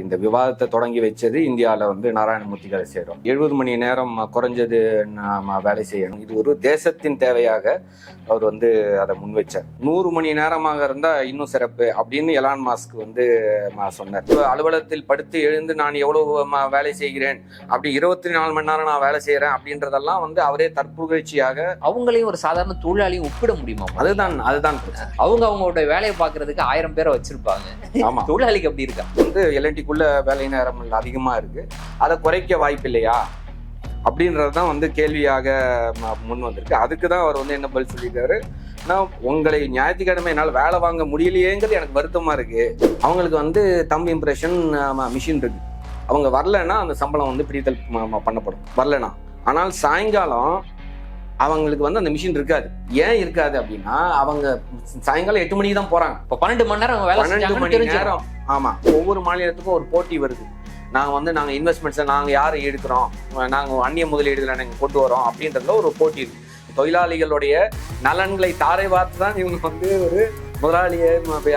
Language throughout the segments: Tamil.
இந்த விவாதத்தை தொடங்கி வச்சது இந்தியாவில் வந்து நாராயணமூர்த்தி வேலை செய்கிறோம் எழுபது மணி நேரம் குறைஞ்சது நாம வேலை செய்யணும். இது ஒரு தேசத்தின் தேவையாக அவர் வந்து அதை முன்வைச்சார் நூறு மணி நேரமாக இருந்தால் இன்னும் சிறப்பு அப்படின்னு எலான் மாஸ்க் வந்து சொன்னார். அலுவலகத்தில் படுத்து எழுந்து நான் எவ்வளவு வேலை செய்கிறேன்? அப்படி இருபத்தி நாலு மணி நேரம் நான் வேலை செய்கிறேன் அப்படின்றதெல்லாம் வந்து அவரே தற்புகழ்ச்சியாக அவங்களையும் ஒரு சாதாரண தொழிலாளியும் ஒப்பிட முடியுமா அதுதான் அதுதான். அவங்க அவங்களோட வேலையை பார்க்கறதுக்கு ஆயிரம் பேரை வச்சிருப்பாங்க. ஆமா. தொழிலாளிக்கு அப்படி இருக்கா? வந்து வேலைக்குள்ள வேலை நேரம் அதிகமாக இருக்கு. அதை குறைக்க வாய்ப்பு இல்லையா அப்படின்றது தான் வந்து கேள்வியாக ம- முன் வந்திருக்கு. அதுக்கு தான் அவர் வந்து என்ன பதில் சொல்லியிருக்காரு? நான் உங்களை ஞாயிற்றுக்கிழமை என்னால் வேலை வாங்க முடியலையேங்கிறது எனக்கு வருத்தமாக இருக்கு. அவங்களுக்கு வந்து தம் இம்ப்ரெஷன் மிஷின் இருக்கு. அவங்க வரலைன்னா அந்த சம்பளம் வந்து பிரித்தல் பண்ணப்படும். வரலனா ஆனால் சாயங்காலம் அவங்களுக்கு வந்து அந்த மிஷின் இருக்காது. ஏன் இருக்காது அப்படின்னா அவங்க சாயங்காலம் எட்டு மணிக்கு தான் போறாங்க. இப்ப பன்னெண்டு மணி நேரம் அவங்க வேலை பன்னெண்டு மணி நேரம். ஆமா. ஒவ்வொரு மாநிலத்துக்கும் ஒரு போட்டி வருது. நாங்க வந்து நாங்க இன்வெஸ்ட்மெண்ட்ஸை நாங்க யாரை எடுக்கிறோம்? நாங்க அந்நிய முதலீடுகளை நாங்க கொண்டு வரோம் அப்படின்றதுல ஒரு போட்டி இருக்கு. தொழிலாளிகளுடைய நலன்களை தாரை பார்த்து தான் இவங்க வந்து ஒரு முதலாளியை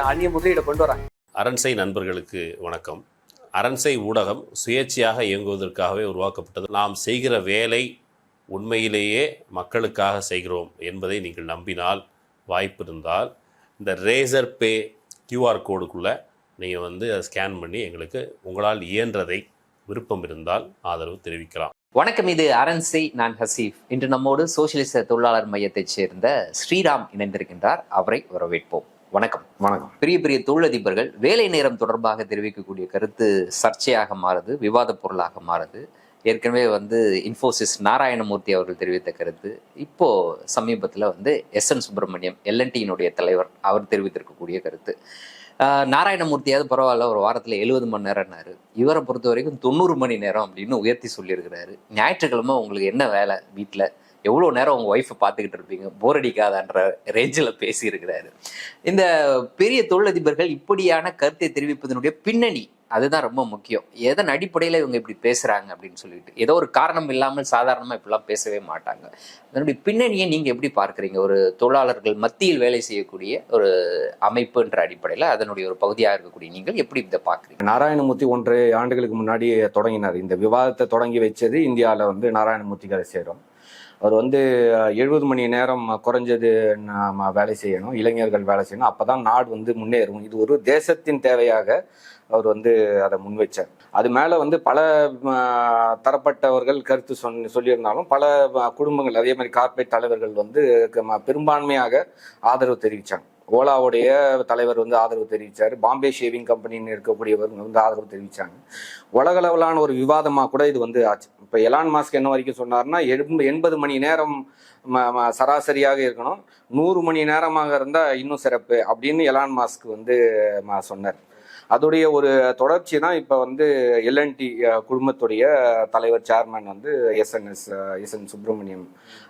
அந்நிய முதலீடை கொண்டு வராங்க. அரண்சை நண்பர்களுக்கு வணக்கம். அரண்சை ஊடகம் சுயேட்சையாக இயங்குவதற்காகவே உருவாக்கப்பட்டது. நாம் செய்கிற வேலை உண்மையிலேயே மக்களுக்காக செய்கிறோம் என்பதை நீங்கள் நம்பினால் வாய்ப்பு இருந்தால் இந்த ரேசர் பே கியூஆர் கோடுக்குள்ளே நீங்கள் வந்து அதை ஸ்கேன் பண்ணி எங்களுக்கு உங்களால் இயன்றதை விருப்பம் இருந்தால் ஆதரவு தெரிவிக்கலாம். வணக்கம் இது அரண்சை நான் ஹசீஃப். இன்று நம்மோடு சோசியலிச தொழிலாளர் மையத்தைச் சேர்ந்த ஸ்ரீராம் இணைந்திருக்கின்றார். அவரை வரவேற்போம். வணக்கம். வணக்கம். பெரிய பெரிய தொழிலதிபர்கள் வேலை நேரம் தொடர்பாக தெரிவிக்கக்கூடிய கருத்து சர்ச்சையாக மாறுது விவாத பொருளாக மாறுது. ஏற்கனவே வந்து இன்ஃபோசிஸ் நாராயணமூர்த்தி அவர்கள் தெரிவித்த கருத்து. இப்போ சமீபத்தில் வந்து எஸ் என் சுப்பிரமணியம் எல்என்டியினுடைய தலைவர் அவர் தெரிவித்திருக்கக்கூடிய கருத்து. நாராயணமூர்த்தியாவது பரவாயில்ல ஒரு வாரத்தில் எழுபது மணி நேரம்னாரு. இவரை பொறுத்த வரைக்கும் தொண்ணூறு மணி நேரம் அப்படின்னு உயர்த்தி சொல்லியிருக்கிறாரு. ஞாயிற்றுக்கிழமை உங்களுக்கு என்ன வேலை வீட்டில் எவ்வளோ நேரம் உங்கள் ஒய்ஃபை பார்த்துக்கிட்டு இருப்பீங்க? போர் அடிக்காதான்ற ரேஞ்சில் பேசியிருக்கிறாரு. இந்த பெரிய தொழிலதிபர்கள் இப்படியான கருத்தை தெரிவிப்பதனுடைய பின்னணி அதுதான் ரொம்ப முக்கியம். எதன் அடிப்படையில் இவங்க இப்படி பேசுகிறாங்க அப்படின்னு சொல்லிட்டு. ஏதோ ஒரு காரணம் இல்லாமல் சாதாரணமாக இப்படிலாம் பேசவே மாட்டாங்க. அதனுடைய பின்னணியை நீங்கள் எப்படி பார்க்குறீங்க? ஒரு தொழிலாளர்கள் மத்தியில் வேலை செய்யக்கூடிய ஒரு அமைப்புன்ற அடிப்படையில் அதனுடைய ஒரு பகுதியாக இருக்கக்கூடிய நீங்கள் எப்படி இதை பார்க்குறீங்க? நாராயணமூர்த்தி ஒன்று ஆண்டுகளுக்கு முன்னாடி தொடங்கினார். இந்த விவாதத்தை தொடங்கி வச்சது இந்தியாவில் வந்து நாராயணமூர்த்தி சேரும். அவர் வந்து எழுபது மணி நேரம் குறைஞ்சது நம்ம வேலை செய்யணும். இளைஞர்கள் வேலை செய்யணும். அப்பதான் நாடு வந்து முன்னேறும். இது ஒரு தேசத்தின் தேவையாக அவர் வந்து அதை முன்வைச்சார். அது மேல வந்து பல தரப்பட்டவர்கள் கருத்து சொன் சொல்லியிருந்தாலும் பல குடும்பங்கள் அதே மாதிரி கார்பரேட் தலைவர்கள் வந்து க- ம, பெரும்பான்மையாக ஆதரவு தெரிவித்தாங்க ஓலாவுடைய தலைவர் வந்து ஆதரவு தெரிவித்தார் பாம்பே ஷேவிங் கம்பெனின்னு இருக்கக்கூடியவர் வந்து ஆதரவு தெரிவித்தாங்க உலகளவிலான ஒரு விவாதமாக கூட இது வந்து ஆச்சு. இப்போ எலான் மாஸ்க் என்ன வரைக்கும் சொன்னார்னா எண்பது மணி நேரம் ம- சராசரியாக இருக்கணும். நூறு மணி நேரமாக இருந்தால் இன்னும் சிறப்பு அப்படின்னு எலான் மாஸ்க் வந்து சொன்னார். அதோடைய ஒரு தொடர்ச்சி தான் இப்போ வந்து எல்என்டி குழுமத்துடைய தலைவர் சேர்மன் வந்து எஸ்என்எஸ் எஸ் என் சுப்பிரமணியம்.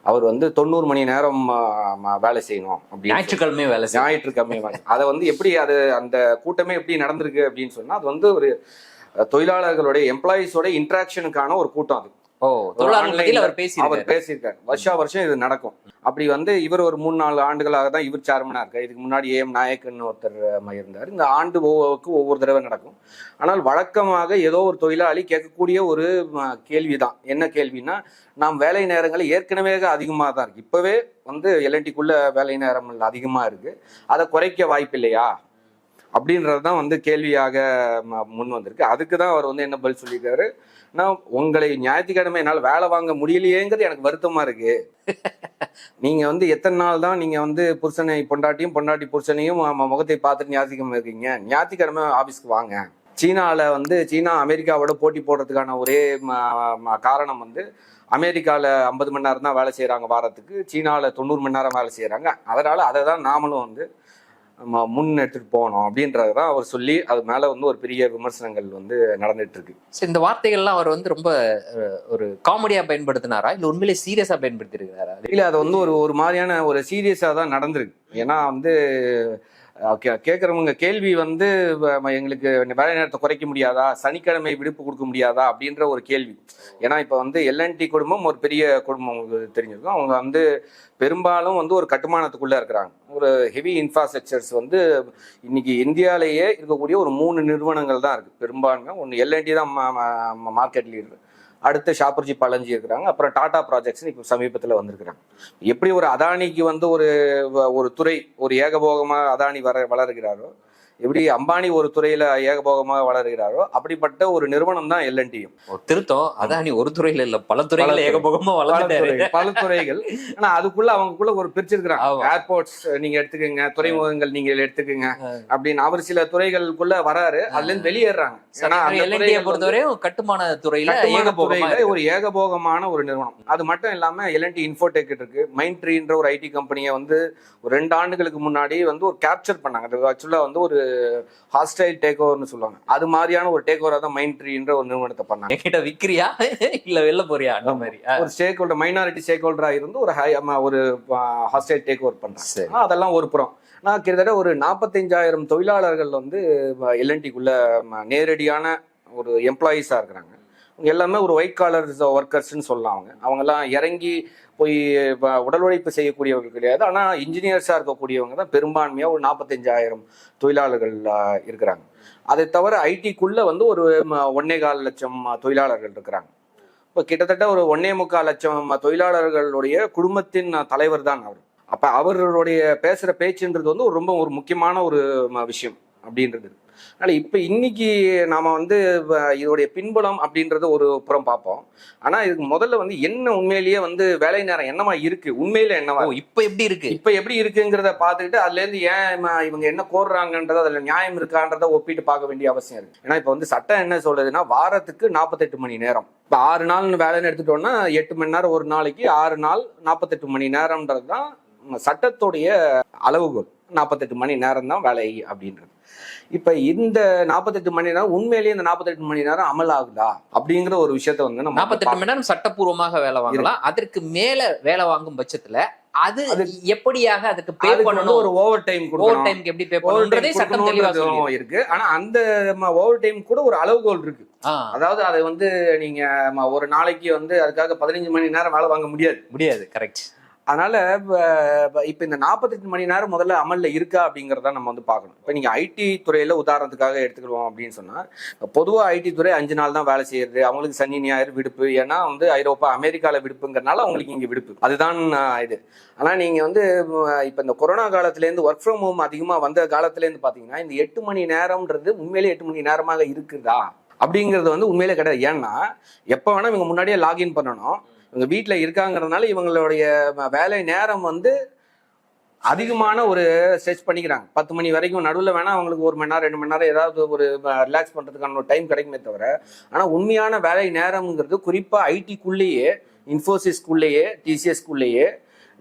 அவர் வந்து தொண்ணூறு மணி நேரம் வேலை செய்யணும் அப்படின்னு ஞாயிற்றுக்கிழமை வேலை ஞாயிற்றுக்கிழமை வாங்க. அதை வந்து எப்படி அது அந்த கூட்டமே எப்படி நடந்திருக்கு அப்படின்னு சொன்னா அது வந்து ஒரு தொழிலாளர்களுடைய எம்ப்ளாயிஸோட இன்ட்ராக்ஷனுக்கான ஒரு கூட்டம் அது. ஓ தொழிலாளர் அவர் அவர் பேசி பேசியிருக்காரு. வருஷா வருஷம் இது நடக்கும். அப்படி வந்து இவர் ஒரு மூணு நாலு ஆண்டுகளாக தான் இவர் சேர்மனா இருக்கார். இதுக்கு முன்னாடி ஏஎம் நாயக்கன் ஒருத்தர் இருந்தார் இந்த ஆண்டு ஒவ்வொருக்கு ஒவ்வொரு தடவை நடக்கும். ஆனால் வழக்கமாக ஏதோ ஒரு தொழிலாளி கேட்கக்கூடிய ஒரு ம, கேள்விதான். என்ன கேள்வினா நாம் வேலை நேரங்கள் ஏற்கனவே அதிகமாக தான் இருக்கு. இப்பவே வந்து எல்என்டிக்குள்ள வேலை நேரம் அதிகமா இருக்கு. அதை குறைக்க வாய்ப்பு இல்லையா? அப்படின்றது தான் வந்து கேள்வியாக முன் வந்திருக்கு. அதுக்கு தான் அவர் வந்து என்ன பதில் சொல்லியிருக்காரு? நான் உங்களை ஞாயிற்றுக்கிழமை என்னால் வேலை வாங்க முடியலையேங்கிறது எனக்கு வருத்தமா இருக்கு. நீங்க வந்து எத்தனை நாள் தான் நீங்க வந்து புருஷனை பொண்டாட்டியும் பொண்டாட்டி புருஷனையும் முகத்தை பார்த்துட்டு ஞாயிற்றுக்கிழமை இருக்கீங்க. ஞாயிற்றுக்கிழமை ஆபீஸ்க்கு வாங்க. சீனால வந்து சீனா அமெரிக்காவோட போட்டி போடுறதுக்கான ஒரே காரணம் வந்து அமெரிக்கால ஐம்பது மணி நேரம் தான் வேலை செய்றாங்க வாரத்துக்கு. சீனால தொண்ணூறு மணி நேரம் வேலை செய்றாங்க. அதனால அதை தான் நாமளும் வந்து முன் எடுத்துட்டு போகணும் அப்படின்றத தான் அவர் சொல்லி அது மேல வந்து ஒரு பெரிய விமர்சனங்கள் வந்து நடந்துட்டு இருக்கு So, இந்த வார்த்தைகள்லாம் அவர் வந்து ரொம்ப ஒரு காமெடியா பயன்படுத்தினாரா? இல்ல உண்மையிலே சீரியஸா பயன்படுத்தி இருக்கிறாரா இல்ல அது வந்து ஒரு ஒரு மாதிரியான ஒரு சீரியஸா தான் நடந்திருக்கு. ஏன்னா வந்து கேட்குறவங்க கேள்வி வந்து எங்களுக்கு வேலை நேரத்தை குறைக்க முடியாதா? சனிக்கிழமை விடுப்பு கொடுக்க முடியாதா? அப்படின்ற ஒரு கேள்வி. ஏன்னா இப்போ வந்து எல்என்டி குடும்பம் ஒரு பெரிய குடும்பம் உங்களுக்கு தெரிஞ்சிருக்கும். அவங்க வந்து பெரும்பாலும் வந்து ஒரு கட்டுமானத்துக்குள்ளே இருக்கிறாங்க. ஒரு ஹெவி இன்ஃப்ராஸ்ட்ரக்சர்ஸ் வந்து இன்னைக்கு இந்தியாவிலேயே இருக்கக்கூடிய ஒரு மூணு நிறுவனங்கள் தான் இருக்குது பெரும்பான்மை ஒன்று எல்என்டி தான் மார்க்கெட் லீடர் அடுத்து ஷாப்பர்ஜி பழஞ்சி இருக்கிறாங்க. அப்புறம் டாடா ப்ராஜெக்ட்ஸ் இப்போ சமீபத்தில் வந்திருக்கிறாங்க. எப்படி ஒரு அதானிக்கு வந்து ஒரு ஒரு துறை ஒரு ஏகபோகமாக அதானி வர வளர்கிறாரோ எப்படி அம்பானி ஒரு துறையில ஏகபோகமாக வளர்கிறாரோ அப்படிப்பட்ட ஒரு நிறுவனம் தான் எல்என்டியும். ஒரு திருத்தம். அதான் ஒரு துறையில இல்ல பல துறைகள் துறை. ஏகபோகமா துறை- பல துறைகள். ஆனா அதுக்குள்ள அவங்களுக்குள்ள ஒரு பிரிச்சிருக்கிறாங்க. ஏர்போர்ட்ஸ் நீங்க எடுத்துக்கோங்க துறைமுகங்கள் நீங்க எடுத்துக்கோங்க அப்படின்னு அவர் சில துறைகளுக்குள்ள வராரு. அதுல இருந்து வெளியேறாங்க பொறுத்தவரையும் கட்டுமான துறையில கட்டுமான ஏகபோகமா துறையில இருக்கு. ஒரு ஏகபோகமான ஒரு நிறுவனம். அது மட்டும் இல்லாம எல்என்டி இன்ஃபோடெக் இருக்கு. மைண்ட் ட்ரீன்ற ஒரு ஐடி கம்பெனியை வந்து ஒரு ரெண்டு ஆண்டுகளுக்கு முன்னாடி வந்து ஒரு கேப்சர் பண்ணாங்க. அது ஆக்சுவலா வந்து ஒரு ஹாஸ்டைல் டேக் ஓவர்னு சொல்லுவாங்க. அது மாதிரியான ஒரு டேக் ஓவரா தான் மைண்ட் ட்ரீன்ற ஒரு நிறுவனத்தை பண்ணாங்க. என்கிட்ட விக்கிறியா? இல்ல வெளில போறியா? அந்த மாதிரி. ஒரு ஸ்டேக் ஹோல்டர் மைனாரிட்டி ஸ்டேக் ஹோல்டரா இருந்து ஒரு ஹை ஒரு ஹாஸ்டைல் டேக் ஓவர் ஆனா, அதெல்லாம் ஒரு புறம். நான் கிட்டத்தட்ட ஒரு நாற்பத்தஞ்சாயிரம் தொழிலாளர்கள் வந்து எல்என்டிக்குள்ள நேரடியான ஒரு எம்ப்ளாயீஸாக இருக்கிறாங்க. எல்லாமே ஒரு ஒயிட் காலர் ஒர்க்கர்ஸ்னு சொல்லலாம் அவங்க. அவங்கெல்லாம் இறங்கி போய் வ- உடல் உழைப்பு செய்யக்கூடியவர்கள் கிடையாது. ஆனால் இன்ஜினியர்ஸாக இருக்கக்கூடியவங்க தான் பெரும்பான்மையாக ஒரு நாற்பத்தஞ்சாயிரம் தொழிலாளர்கள் இருக்கிறாங்க. அதை தவிர ஐடிக்குள்ளே வந்து ஒரு ஒன்னே கால் லட்சம் தொழிலாளர்கள் இருக்கிறாங்க. இப்போ கிட்டத்தட்ட ஒரு ஒன்னே முக்கால் லட்சம் தொழிலாளர்களுடைய குடும்பத்தின் தலைவர் தான் அவர். அப்போ அவர்களுடைய பேசுகிற பேச்சுன்றது வந்து ஒரு ரொம்ப ஒரு முக்கியமான ஒரு விஷயம் அப்படின்றது. அதனால இப்ப இன்னைக்கு நாம வந்து இதோடைய பின்புலம் அப்படின்றத ஒரு புறம் பார்ப்போம். ஆனா இதுக்கு முதல்ல வந்து என்ன உண்மையிலேயே வந்து வேலை நேரம் என்னவா இருக்கு? உண்மையில என்னவா? இப்ப எப்படி இருக்கு? இப்ப எப்படி இருக்குங்கிறத பார்த்துக்கிட்டு அதுல இருந்து ஏன் இவங்க என்ன கோர்றாங்கன்றத அதுல நியாயம் இருக்கான்றத ஒப்பிட்டு பார்க்க வேண்டிய அவசியம் இருக்கு. ஏன்னா இப்ப வந்து சட்டம் என்ன சொல்லுதுன்னா வாரத்துக்கு நாற்பத்தெட்டு மணி நேரம். இப்ப ஆறு நாள் வேலைன்னு எடுத்துட்டோம்னா எட்டு மணி நேரம் ஒரு நாளைக்கு ஆறு நாள் நாற்பத்தெட்டு மணி நேரம்ன்றது தான் சட்டத்துடைய அளவுகோல். நாற்பத்தெட்டு மணி நேரம் தான் வேலை அப்படின்றது. இப்ப இந்த நாற்பத்தெட்டு மணி நேரம் உண்மையிலேயே இந்த நாற்பத்தெட்டு மணி நேரம் அமல் ஆகுதா அப்படிங்கிற ஒரு விஷயத்த வந்து நம்ம நாற்பத்தெட்டு மணி நேரம் சட்டப்பூர்வமாக வேலை வாங்கலாம். அதற்கு மேல வேலை வாங்கும் பட்சத்துல அது எப்படியாக அதுக்கு பே பண்ணணும்? ஒரு ஓவர் டைம் ஓவர் கொடுக்கணும் டைம்க்கு எப்படி பே ஓவர் பண்ணணும்ன்றதே டைம் சட்டம் தெளிவா சொல்லி கொடுக்கணுன்றதும் இருக்கு. ஆனா அந்த ஓவர் டைம் கூட ஒரு அளவுகோல் இருக்கு. அதாவது அதை வந்து நீங்க ஒரு நாளைக்கு வந்து அதுக்காக பதினஞ்சு மணி நேரம் வேலை வாங்க முடியாது. முடியாது. கரெக்ட் அதனால இப்ப- இப்ப இந்த நாற்பத்தெட்டு மணி நேரம் முதல்ல அமல்ல இருக்கா அப்படிங்கறத நம்ம வந்து பார்க்கணும். இப்ப நீங்க ஐடி துறையில உதாரணத்துக்காக எடுத்துக்கிடுவோம் அப்படின்னு சொன்னா இப்ப பொதுவா ஐடி துறை அஞ்சு நாள் தான் வேலை செய்யறது அவங்களுக்கு சனி ஞாயிறு விடுப்பு. ஏன்னா வந்து ஐரோப்பா அமெரிக்கால விடுப்புங்கிறனால அவங்களுக்கு இங்க விடுப்பு. அதுதான் இது. ஆனா நீங்க வந்து இப்போ இப்ப இந்த கொரோனா காலத்துல இருந்து ஒர்க் ஃப்ரம் ஹோம் அதிகமா வந்த காலத்துல இருந்து பாத்தீங்கன்னா இந்த எட்டு மணி நேரம்ன்றது உண்மையிலே எட்டு மணி நேரமாக இருக்குதா? அப்படிங்கிறது வந்து உண்மையிலே கிடையாது. ஏன்னா எப்போ வேணா இவங்க முன்னாடியே லாகின் பண்ணணும். இவங்க வீட்டில் இருக்காங்கிறதுனால இவங்களுடைய வேலை நேரம் வந்து அதிகமான ஒரு ஸ்ட்ரெச் பண்ணிக்கிறாங்க. பத்து மணி வரைக்கும் நடுவில் வேணால் அவங்களுக்கு ஒரு மணி நேரம் ரெண்டு மணி நேரம் ஏதாவது ஒரு ரிலாக்ஸ் பண்ணுறதுக்கான ஒரு டைம் கிடைக்குமே தவிர ஆனால் உண்மையான வேலை நேரம்ங்கிறது குறிப்பாக ஐடிக்குள்ளேயே இன்ஃபோசிஸ்க்குள்ளேயே டிசிஎஸ்க்குள்ளேயே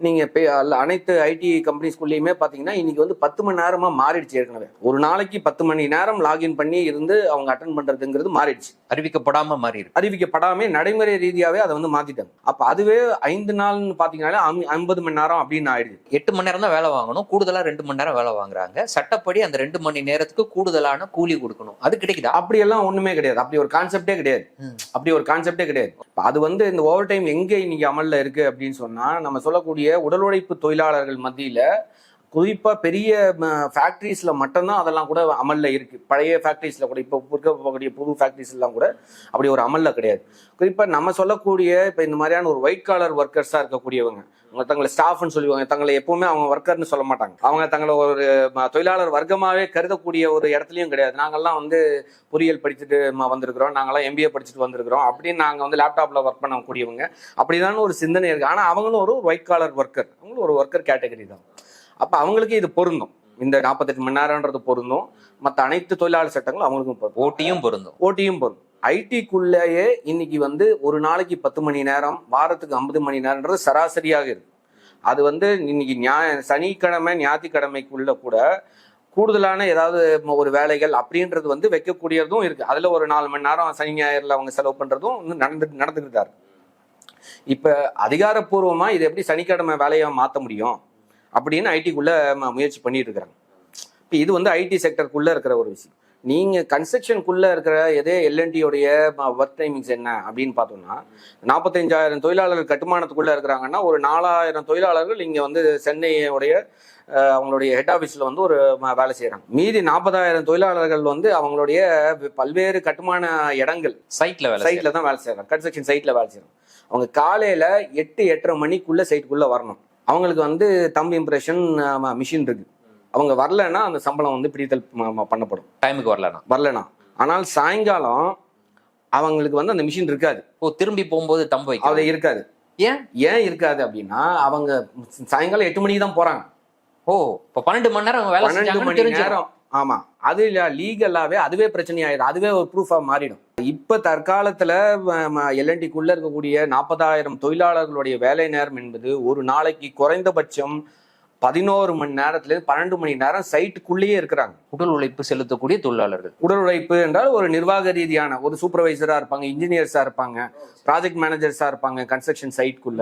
நீங்கள் அனைத்து ஐடி கம்பெனிஸ்குள்ளேயுமே பார்த்தீங்கன்னா இன்னைக்கு வந்து பத்து மணி நேரமாக மாறிடுச்சு ஏற்கனவே. ஒரு நாளைக்கு பத்து மணி நேரம் லாகின் பண்ணி இருந்து அவங்க அட்டன் பண்ணுறதுங்கிறது மாறிடுச்சு. அறிவிக்கப்படாம மாறி அறிவிக்கப்படாமே நடைமுறை ரீதியாவே அதை வந்து மாத்திட்டாங்க. அப்ப அதுவே ஐந்து நாள்னு பாத்தீங்கன்னா ஐம்பது மணி நேரம் அப்படின்னு ஆயிடுது. எட்டு மணி நேரம் தான் வேலை வாங்கணும். கூடுதலா ரெண்டு மணி நேரம் வேலை வாங்குறாங்க. சட்டப்படி அந்த ரெண்டு மணி நேரத்துக்கு கூடுதலான கூலி கொடுக்கணும். அது கிடைக்குதா? அப்படியெல்லாம் ஒண்ணுமே கிடையாது. அப்படி ஒரு கான்செப்டே கிடையாது. அப்படி ஒரு கான்செப்டே கிடையாது. அது வந்து இந்த ஓவர் டைம் எங்க இன்னைக்கு அமல்ல இருக்கு அப்படின்னு சொன்னா நம்ம சொல்லக்கூடிய உடல் உழைப்பு தொழிலாளர்கள் மத்தியில் குறிப்பாக பெரிய ஃபேக்ட்ரிஸில் மட்டும்தான் அதெல்லாம் கூட அமலில் இருக்குது பழைய ஃபேக்ட்ரிஸில் கூட இப்போ இருக்கக்கூடிய புது ஃபேக்ட்ரிஸ்லாம் எல்லாம் கூட அப்படி ஒரு அமல்ல கிடையாது. குறிப்பாக நம்ம சொல்லக்கூடிய இப்போ இந்த மாதிரியான ஒரு ஒயிட் காலர் ஒர்க்கர்ஸாக இருக்கக்கூடியவங்க அவங்க தங்களை ஸ்டாஃப்னு சொல்லுவாங்க தங்களை எப்பவுமே அவங்க ஒர்க்கர்னு சொல்ல மாட்டாங்க. அவங்க தங்களை ஒரு தொழிலாளர் வர்க்கமாகவே கருதக்கூடிய ஒரு இடத்துலையும் கிடையாது. நாங்கள்லாம் வந்து பொறியியல் படிச்சுட்டு வந்திருக்கிறோம். நாங்கள்லாம் எம்பிஏ படிச்சுட்டு வந்திருக்கிறோம். அப்படின்னு நாங்கள் வந்து லேப்டாப்பில் ஒர்க் பண்ணக்கூடியவங்க. அப்படிதான் ஒரு சிந்தனை இருக்குது ஆனால் அவங்களும் ஒரு ஒயிட் காலர் ஒர்க்கர் அவங்களும் ஒரு ஒர்க்கர் கேட்டகரி தான். அப்ப அவங்களுக்கு இது பொருந்தும். இந்த நாற்பத்தெட்டு மணி நேரம்ன்றது பொருந்தும். மற்ற அனைத்து தொழிலாளர் சட்டங்களும் அவங்களுக்கும் ஓட்டியும் பொருந்தும். ஓட்டியும் பொருந்தும். ஐடிக்குள்ளேயே இன்னைக்கு வந்து ஒரு நாளைக்கு பத்து மணி நேரம் வாரத்துக்கு ஐம்பது மணி நேரம்ன்றது சராசரியாக இருக்கு அது வந்து இன்னைக்கு ஞாய சனிக்கிழமை ஞாயிற்றுக்கிழமைக்குள்ள கூட கூடுதலான ஏதாவது ஒரு வேலைகள் அப்படின்றது வந்து வைக்கக்கூடியதும் இருக்கு. அதுல ஒரு நாலு மணி நேரம் சனி ஞாயிறுல அவங்க செலவு பண்றதும் நடந்து இருக்கு. இப்ப அதிகாரப்பூர்வமா இது எப்படி சனிக்கிழமை வேலையா மாத்த முடியும்? அப்படின்னு ஐடிக்குள்ள முயற்சி பண்ணிட்டு இருக்கிறாங்க இப்போ இது வந்து ஐடி செக்டருக்குள்ள இருக்கிற ஒரு விஷயம். நீங்க கன்ஸ்ட்ரக்ஷனுக்குள்ள இருக்கிற எதே எல்என்டியோடைய ஒர்க் டைமிங்ஸ் என்ன அப்படின்னு பார்த்தோம்னா நாற்பத்தஞ்சாயிரம் தொழிலாளர்கள் கட்டுமானத்துக்குள்ள இருக்கிறாங்கன்னா ஒரு நாலாயிரம் தொழிலாளர்கள் இங்க வந்து சென்னையுடைய அவங்களுடைய ஹெட் ஆஃபீஸில் வந்து ஒரு வேலை செய்கிறாங்க மீதி நாற்பதாயிரம் தொழிலாளர்கள் வந்து அவங்களுடைய பல்வேறு கட்டுமான இடங்கள் சைட்ல வேலை சைட்ல தான் வேலை செய்யறாங்க கன்ஸ்ட்ரக்ஷன் சைட்ல வேலை செய்யறாங்க அவங்க காலையில எட்டு எட்டரை மணிக்குள்ள சைட்டுக்குள்ள வரணும். அவங்களுக்கு வந்து தம் இம்ப்ரெஷன் மிஷின் இருக்கு. அவங்க வரலைன்னா அந்த சம்பளம் வந்து பிடித்தல் பண்ணப்படும். டைமுக்கு வரலனா வரலைன்னா. ஆனால் சாயங்காலம் அவங்களுக்கு வந்து அந்த மிஷின் இருக்காது. ஓ திரும்பி போகும்போது தம்பு அது இருக்காது. ஏன்? ஏன் இருக்காது அப்படின்னா அவங்க சாயங்காலம் எட்டு மணிக்கு தான் போறாங்க. ஓ இப்ப பன்னெண்டு மணி நேரம் வேலை பன்னெண்டு மணி நேரம். ஆமா. அது லீகலாவே அதுவே பிரச்சனை ஆயிடும் அதுவே ஒரு ப்ரூஃபா மாறிடும். இப்ப தற்காலத்துல எல்என்டிக்குள்ள இருக்கக்கூடிய நாற்பதாயிரம் தொழிலாளர்களுடைய வேலை நேரம் என்பது ஒரு நாளைக்கு குறைந்தபட்சம் பதினோரு மணி நேரத்துல இருந்து பன்னெண்டு மணி நேரம் சைட்டுக்குள்ளேயே இருக்கிறாங்க. உடல் உழைப்பு செலுத்தக்கூடிய தொழிலாளர்கள். உடல் உழைப்பு என்றால் ஒரு நிர்வாக ரீதியான ஒரு சூப்பர்வைசரா இருப்பாங்க இன்ஜினியர்ஸா இருப்பாங்க ப்ராஜெக்ட் மேனேஜர்ஸா இருப்பாங்க கன்ஸ்ட்ரக்ஷன் சைட்குள்ள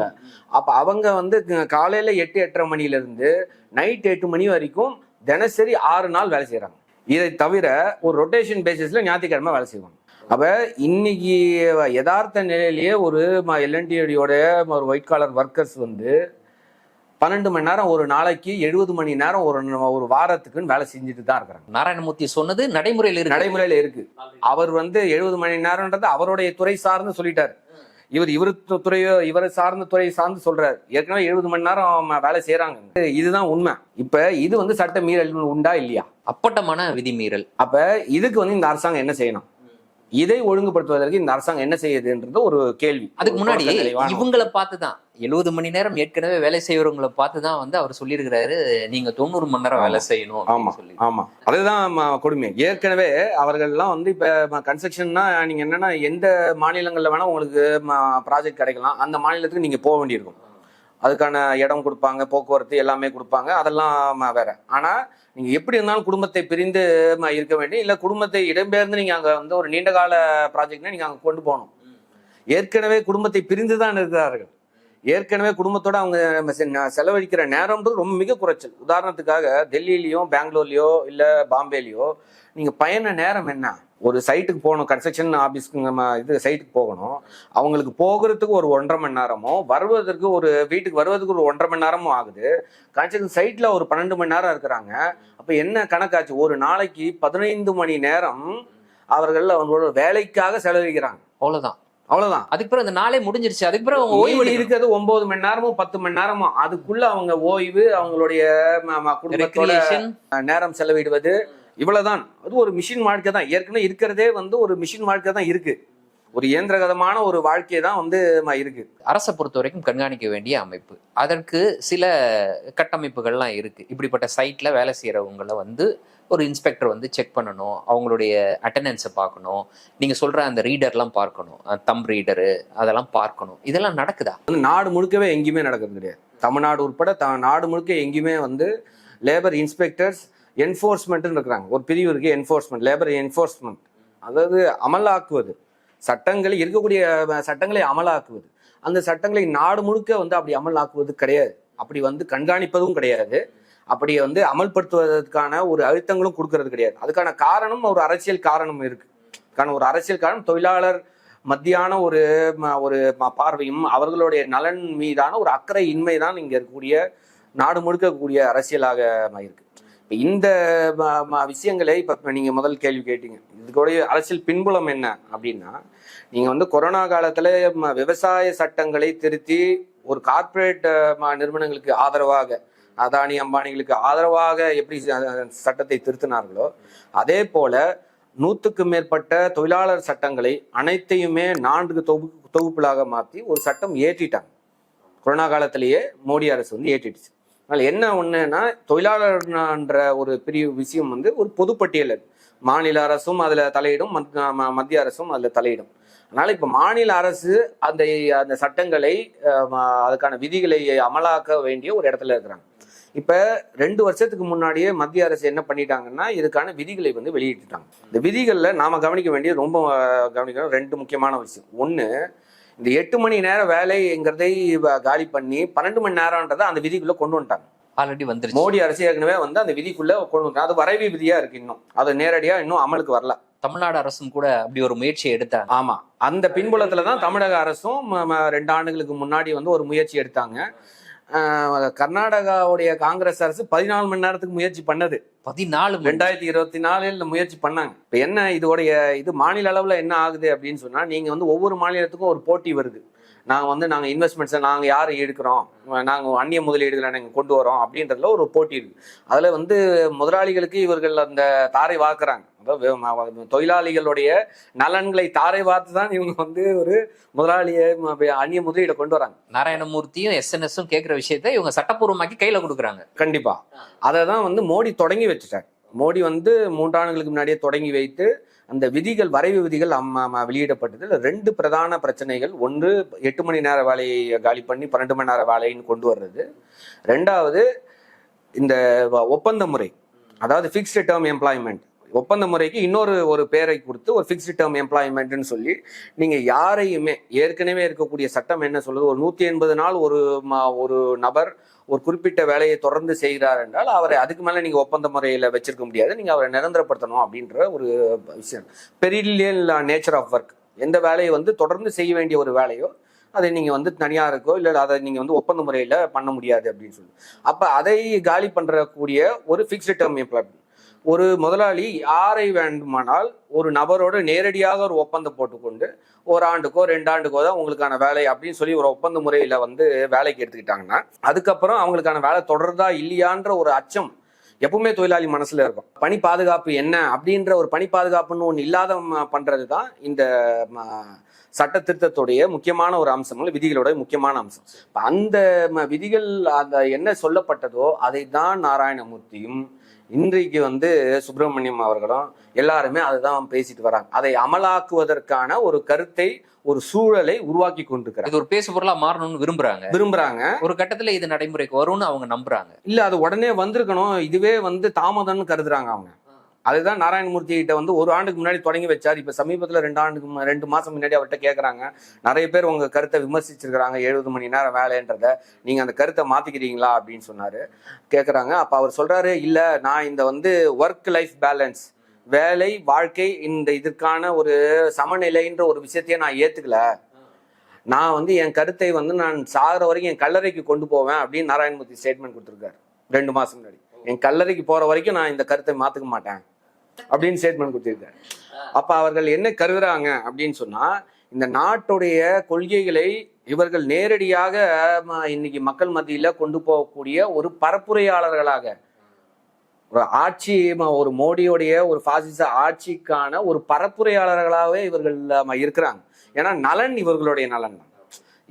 அப்ப அவங்க வந்து காலையில எட்டு எட்டரை மணில இருந்து நைட் எட்டு மணி வரைக்கும் தினசரி ஆறு நாள் வேலை செய்றாங்க. இதை தவிர ஒரு ரொட்டேஷன் பேசிஸ்ல ஞாயிற்றுக்கிழமை வேலை செய்வாங்க. அப்ப இன்னைக்கு யதார்த்த நிலையிலேயே ஒரு எல்என்டியோட ஒரு ஒயிட் காலர் ஒர்க்கர்ஸ் வந்து பன்னெண்டு மணி நேரம் ஒரு நாளைக்கு எழுபது மணி நேரம் ஒரு ஒரு வாரத்துக்குன்னு வேலை செஞ்சுட்டு தான் இருக்கிறாங்க. நாராயணமூர்த்தி சொன்னது நடைமுறையில் நடைமுறையில இருக்கு. அவர் வந்து எழுபது மணி நேரம்ன்றது அவருடைய துறை சார்ந்து சொல்லிட்டாரு. இவர் இவர் துறையோ இவரை சார்ந்த துறை சார்ந்து சொல்றாரு. ஏற்கனவே எழுபது மணி நேரம் வேலை செய்யறாங்க இதுதான் உண்மை. இப்ப இது வந்து சட்ட மீறல் உண்டா இல்லையா? அப்பட்டமான விதிமீறல். அப்ப இதுக்கு வந்து இந்த அரசாங்கம் என்ன செய்யணும்? இதை ஒழுங்குபடுத்துவதற்கு இந்த அரசாங்கம் என்ன செய்யுதுன்றது ஒரு கேள்வி. அதுக்கு முன்னாடி இவங்கள பார்த்து தான் எழுபது மணி நேரம் ஏற்கனவே வேலை செய்யறவங்களை பார்த்து தான் வந்து அவர் சொல்லியிருக்கிறாரு நீங்க தொண்ணூறு மணி நேரம் வேலை செய்யணும் ஆமா. சொல்லி ஆமா. அதுதான் கொடுமை. ஏற்கனவே அவர்கள்லாம் வந்து இப்ப கன்ஸ்ட்ரக்ஷன்னா நீங்க என்னன்னா எந்த மாநிலங்கள்ல வேணா உங்களுக்கு ப்ராஜெக்ட் கிடைக்கலாம். அந்த மாநிலத்துக்கு நீங்க போக வேண்டியிருக்கும். அதுக்கான இடம் கொடுப்பாங்க போக்குவரத்து எல்லாமே கொடுப்பாங்க. அதெல்லாம் வேற. ஆனா நீங்க எப்படி இருந்தாலும் குடும்பத்தை பிரிந்து இருக்க வேண்டிய இல்ல குடும்பத்தை இடம்பெயர்ந்து நீங்க அங்க வந்து ஒரு நீண்ட கால ப்ராஜெக்ட்னா நீங்க அங்க கொண்டு போகணும். ஏற்கனவே குடும்பத்தை பிரிந்து தான் இருக்கிறார்கள். ஏற்கனவே குடும்பத்தோட அவங்க நம்ம செ- ந- செலவழிக்கிற நேரம்ன்றது ரொம்ப மிக குறைச்சல். உதாரணத்துக்காக டெல்லியிலயோ பெங்களூர்லயோ இல்ல பாம்பேலயோ நீங்க பயண நேரம் என்ன? ஒரு சைட்டுக்கு போகணும் கன்ஸ்ட்ரக்ஷன் ஆபீஸ்க்கு நம்ம இது சைட்டுக்கு போகணும். அவங்களுக்கு போகிறதுக்கு ஒரு ஒன்றரை மணி நேரமோ வருவதற்கு ஒரு வீட்டுக்கு வருவதற்கு ஒரு ஒன்றரை மணி நேரமும் ஆகுது. கன்ஸ்ட்ரக்ஷன் சைட்ல ஒரு பன்னெண்டு மணி நேரம் இருக்கிறாங்க. அப்ப என்ன கணக்காச்சு? ஒரு நாளைக்கு பதினைந்து மணி நேரம் அவர்கள் அவங்களோட வேலைக்காக செலவழிக்கிறாங்க. அவ்வளவுதான். அவ்வளவுதான். அதுக்கு பிறகு அந்த நாளே முடிஞ்சிருச்சு. அதுக்கு பிறகு அவங்க ஓய்வு. இருக்கிறது ஒன்பது மணி நேரமும் பத்து மணி நேரமும் அதுக்குள்ள அவங்க ஓய்வு அவங்களுடைய குடும்பத்தோட நேரம் செலவிடுவது இவ்வளவுதான். அது ஒரு மிஷின் வாழ்க்கை தான். ஏற்கனவே இருக்கிறதே வந்து ஒரு மிஷின் வாழ்க்கை தான் இருக்கு. ஒரு இயந்திரகதமான ஒரு வாழ்க்கை தான் வந்து இருக்கு. அரசை பொறுத்த வரைக்கும் கண்காணிக்க வேண்டிய அமைப்பு. அதற்கு சில கட்டமைப்புகள்லாம் இருக்கு. இப்படிப்பட்ட சைட்ல வேலை செய்யறவங்கள வந்து ஒரு இன்ஸ்பெக்டர் வந்து செக் பண்ணணும். அவங்களுடைய அட்டண்டன்ஸை பார்க்கணும். நீங்க சொல்ற அந்த ரீடர்லாம் பார்க்கணும். தம் ரீடரு அதெல்லாம் பார்க்கணும். இதெல்லாம் நடக்குதா? நாடு முழுக்கவே எங்கேயுமே நடக்கிறது கிடையாது. தமிழ்நாடு உட்பட த நாடு முழுக்க எங்கேயுமே வந்து லேபர் இன்ஸ்பெக்டர்ஸ் என்ஃபோர்ஸ்மெண்ட்னு இருக்கிறாங்க. ஒரு பிரிவு இருக்கு என்ஃபோர்ஸ்மெண்ட் லேபர் என்ஃபோர்ஸ்மெண்ட் அதாவது அமலாக்குவது. சட்டங்களை இருக்கக்கூடிய சட்டங்களை அமலாக்குவது. அந்த சட்டங்களை நாடு முழுக்க வந்து அப்படி அமலாக்குவது கிடையாது. அப்படி வந்து கண்காணிப்பதும் கிடையாது. அப்படி வந்து அமல்படுத்துவதற்கான ஒரு அழுத்தங்களும் கொடுக்கறது கிடையாது. அதுக்கான காரணம் ஒரு அரசியல் காரணம் இருக்கு. காரணம் ஒரு அரசியல் காரணம் தொழிலாளர் மத்தியான ஒரு ம- ஒரு பார்வையும் அவர்களுடைய நலன் மீதான ஒரு அக்கறை இன்மை தான் இங்க இருக்கக்கூடிய நாடு முழுக்க அரசியலாக இருக்கு இப்போ இந்த ம- விஷயங்களை இப்போ நீங்கள் முதல் கேள்வி கேட்டீங்க. இதுக்குடைய அரசியல் பின்புலம் என்ன அப்படின்னா நீங்கள் வந்து கொரோனா காலத்தில் ம- விவசாய சட்டங்களை திருத்தி ஒரு கார்ப்பரேட் நிறுவனங்களுக்கு ஆதரவாக அதானி அம்பானிகளுக்கு ஆதரவாக எப்படி சட்டத்தை திருத்தினார்களோ அதே போல நூற்றுக்கு மேற்பட்ட தொழிலாளர் சட்டங்களை அனைத்தையுமே நான்கு தொகுப்பு தொகுப்புகளாக மாற்றி ஒரு சட்டம் ஏற்றிட்டாங்க கொரோனா காலத்திலேயே மோடி அரசு வந்து ஏற்றிடுச்சு அதனால் என்ன ஒன்றுன்னா தொழிலாளர்ன்ற ஒரு பெரிய விஷயம் வந்து ஒரு பொதுப்பட்டியல் மாநில அரசும் அதில் தலையிடும் மத்- மத்திய அரசும் அதில் தலையிடும். அதனால் இப்போ மாநில அரசு அந்த அந்த சட்டங்களை அதுக்கான விதிகளை அமலாக்க வேண்டிய ஒரு இடத்துல இருக்கிறாங்க. இப்போ ரெண்டு வருஷத்துக்கு முன்னாடியே மத்திய அரசு என்ன பண்ணிட்டாங்கன்னா இதுக்கான விதிகளை வந்து வெளியிட்டுட்டாங்க. இந்த விதிகளில் நாம் கவனிக்க வேண்டிய ரொம்ப கவனிக்கணும். ரெண்டு முக்கியமான விஷயம். ஒன்று இந்த எட்டு மணி நேர வேலைங்கிறதை காலி பண்ணி பன்னெண்டு மணி நேரம்ன்றதை அந்த விதிக்குள்ள கொண்டு வந்துட்டாங்க. ஆல்ரெடி வந்துருச்சு. மோடி அரசு ஏற்கனவே வந்து அந்த விதிக்குள்ள கொண்டு வந்து அது வரைவு விதியா இருக்கு இன்னும். அது நேரடியா இன்னும் அமலுக்கு வரல. தமிழ்நாடு அரசும் கூட அப்படி ஒரு முயற்சியை எடுத்தாங்க. ஆமா. அந்த பின்புலத்துல தான் தமிழக அரசும் ரெண்டு ஆண்டுகளுக்கு முன்னாடி வந்து ஒரு முயற்சி எடுத்தாங்க. கர்நாடகாவுடைய காங்கிரஸ் அரசு பதினாலு மணி நேரத்துக்கு முயற்சி பண்ணது. பதினாலு ரெண்டாயிரத்தி இருபத்தி நாலில் முயற்சி பண்ணாங்க. இப்ப என்ன இதோடைய இது மாநில அளவுல என்ன ஆகுது அப்படின்னு சொன்னா நீங்க வந்து ஒவ்வொரு மாநிலத்துக்கும் ஒரு போட்டி வருது. நாங்கள் வந்து நாங்கள் இன்வெஸ்ட்மெண்ட்ஸை நாங்கள் யார் எடுக்கிறோம் நாங்கள் அந்நிய முதலீடுகளை நாங்கள் கொண்டு வரோம் அப்படின்றதுல ஒரு போட்டி இருக்குது அதில் வந்து முதலாளிகளுக்கு இவர்கள் அந்த தாரை வாக்குறாங்க. தொழிலாளிகளுடைய நலன்களை தாரை வார்த்து தான் இவங்க வந்து ஒரு முதலாளியை அந்நிய முதலீடை கொண்டு வராங்க. நாராயணமூர்த்தியும் எஸ்என்எஸும் கேட்கிற விஷயத்தை இவங்க சட்டப்பூர்வமாக்கி கையில கொடுக்குறாங்க. கண்டிப்பா. அதை தான் வந்து மோடி தொடங்கி வச்சுட்டார். மோடி வந்து மூன்றாண்டுகளுக்கு முன்னாடியே தொடங்கி வைத்து அந்த விதிகள் வரைவு விதிகள் அம்ம- வெளியிடப்பட்டதில் ரெண்டு பிரதான பிரச்சனைகள். ஒன்று எட்டு மணி நேர வேலையை காலி பண்ணி பன்னெண்டு மணி நேர வேலைன்னு கொண்டு வர்றது. ரெண்டாவது இந்த ஒப்பந்த முறை. அதாவது ஃபிக்ஸ்டு டேர்ம் எம்ப்ளாய்மெண்ட் ஒப்பந்த முறைக்கு இன்னொரு ஒரு பேரை கொடுத்து ஒரு ஃபிக்ஸ்டு டேர்ம் எம்ப்ளாய்மெண்ட்னு சொல்லி நீங்கள் யாரையுமே ஏற்கனவே இருக்கக்கூடிய சட்டம் என்ன சொல்லுது? ஒரு நூற்றி எண்பது நாள் ஒரு ஒரு நபர் ஒரு குறிப்பிட்ட வேலையை தொடர்ந்து செய்கிறார் என்றால் அவரை அதுக்கு மேலே நீங்கள் ஒப்பந்த முறையில் வச்சிருக்க முடியாது. நீங்கள் அவரை நிரந்தரப்படுத்தணும் அப்படின்ற ஒரு விஷயம். பெரிலியல் நேச்சர் ஆஃப் ஒர்க் எந்த வேலையை வந்து தொடர்ந்து செய்ய வேண்டிய ஒரு வேலையோ அதை நீங்கள் வந்து தனியாக இருக்கோ இல்லை அதை நீங்கள் வந்து ஒப்பந்த முறையில் பண்ண முடியாது அப்படின்னு சொல்லி. அப்போ அதை காலி பண்ணுறக்கூடிய ஒரு ஃபிக்ஸ்டு டேர்ம் எம்ப்ளாய்மெண்ட் ஒரு முதலாளி யாரை வேண்டுமானால் ஒரு நபரோடு நேரடியாக ஒரு ஒப்பந்தம் போட்டுக்கொண்டு ஒரு ஆண்டுக்கோ ரெண்டு ஆண்டுக்கோ தான் உங்களுக்கான வேலை அப்படின்னு சொல்லி ஒரு ஒப்பந்த முறையில் வந்து வேலைக்கு எடுத்துக்கிட்டாங்கன்னா அதுக்கப்புறம் அவங்களுக்கான வேலை தொடர்தா இல்லையான்ற ஒரு அச்சம் எப்பவுமே தொழிலாளி மனசுல இருக்கும். பணி பாதுகாப்பு என்ன அப்படின்ற ஒரு பணி பாதுகாப்புன்னு ஒன்று இல்லாத பண்றது தான் இந்த ம- சட்ட திருத்தத்துடைய முக்கியமான ஒரு அம்சங்கள் விதிகளோட முக்கியமான அம்சம். அந்த ம- விதிகள் அந்த என்ன சொல்லப்பட்டதோ அதை தான் நாராயணமூர்த்தியும் இன்றைக்கு வந்து சுப்பிரமணியம் அவர்களும் எல்லாருமே அதுதான் பேசிட்டு வராங்க. அதை அமலாக்குவதற்கான ஒரு கருத்தை ஒரு சூழலை உருவாக்கி கொண்டிருக்கிறாங்க. இது ஒரு பேசு பொருளா மாறணும்னு விரும்புறாங்க. விரும்புறாங்க. ஒரு கட்டத்துல இது நடைமுறைக்கு வரும்னு அவங்க நம்புறாங்க. இல்ல அது உடனே வந்திருக்கணும். இதுவே வந்து தாமதம்னு கருதுறாங்க அவங்க. அதுதான் நாராயணமூர்த்தி கிட்ட வந்து ஒரு ஆண்டுக்கு முன்னாடி தொடங்கி வச்சார். இப்ப சமீபத்துல ரெண்டு ஆண்டுக்கு ரெண்டு மாசம் முன்னாடி அவர்கிட்ட கேட்குறாங்க நிறைய பேர் உங்க கருத்தை விமர்சிச்சிருக்கிறாங்க எழுபது மணி நேரம் வேலைன்றத. நீங்க அந்த கருத்தை மாத்திக்கிறீங்களா அப்படின்னு சொன்னாரு. கேட்குறாங்க அப்ப அவர் சொல்றாரு இல்ல நான் இந்த வந்து ஒர்க் லைஃப் பேலன்ஸ் வேலை வாழ்க்கை இந்த இதற்கான ஒரு சமநிலைன்ற ஒரு விஷயத்தையே நான் ஏத்துக்கல. நான் வந்து என் கருத்தை வந்து நான் சாகிற வரைக்கும் என் கல்லறைக்கு கொண்டு போவேன் அப்படின்னு நாராயணமூர்த்தி ஸ்டேட்மெண்ட் கொடுத்துருக்காரு. ரெண்டு மாசம் முன்னாடி. என் கல்லறைக்கு போற வரைக்கும் நான் இந்த கருத்தை மாத்துக்க மாட்டேன். அப்படின்னு ஸ்டேட்மெண்ட் கொடுத்திருக்காரு. அப்ப அவர்கள் என்ன கருதுறாங்க அப்படின்னு சொன்னா இந்த நாட்டுடைய கொள்கைகளை இவர்கள் நேரடியாக இன்னைக்கு மக்கள் மத்தியில கொண்டு போகக்கூடிய ஒரு பரப்புரையாளர்களாக ஒரு ஆட்சி ஒரு மோடியோடைய ஒரு பாசிச ஆட்சிக்கான ஒரு பரப்புரையாளர்களாகவே இவர்கள் இருக்கிறாங்க. ஏன்னா நலன் இவர்களுடைய நலன் தான்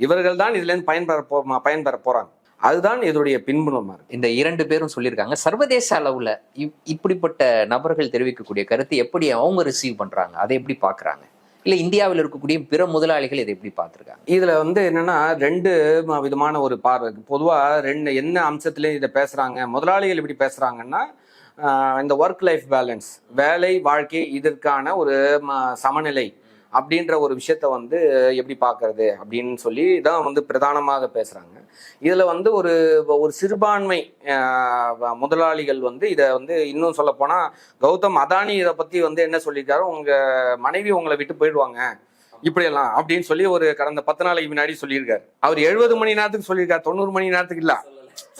இவர்கள் தான் இதுல இருந்து பயன்பெற போ பயன்பெற போறாங்க. அதுதான் இதோடைய பின்புலமா இருக்கு. இந்த இரண்டு பேரும் சொல்லியிருக்காங்க. சர்வதேச அளவுல இப்- இப்படிப்பட்ட நபர்கள் தெரிவிக்கக்கூடிய கருத்து எப்படி அவங்க ரிசீவ் பண்றாங்க? அதை எப்படி பாக்குறாங்க இல்ல இந்தியாவில் இருக்கக்கூடிய பிற முதலாளிகள் இதை எப்படி பார்த்திருக்காங்க? இதுல வந்து என்னன்னா ரெண்டு விதமான ஒரு பார்வை இருக்கு. பொதுவா ரெண்டு என்ன அம்சத்திலையும் இதை பேசுறாங்க? முதலாளிகள் எப்படி பேசுறாங்கன்னா ஆஹ் இந்த ஒர்க் லைஃப் பேலன்ஸ் வேலை வாழ்க்கை இதற்கான ஒரு சமநிலை அப்படின்ற ஒரு விஷயத்த வந்து எப்படி பார்க்கறது அப்படின்னு சொல்லி தான் வந்து பிரதானமாக பேசுகிறாங்க இதில் வந்து ஒரு ஒரு சிறுபான்மை முதலாளிகள் வந்து இதை வந்து இன்னும் சொல்லப்போனால் கௌதம் அதானி இதை பற்றி வந்து என்ன சொல்லியிருக்காரு? உங்கள் மனைவி உங்களை விட்டு போயிடுவாங்க. இப்படியெல்லாம் அப்படின்னு சொல்லி ஒரு கடந்த பத்து நாளைக்கு முன்னாடி சொல்லியிருக்காரு. அவர் எழுபது மணி நேரத்துக்கு சொல்லியிருக்காரு. தொண்ணூறு மணி நேரத்துக்கு இல்ல.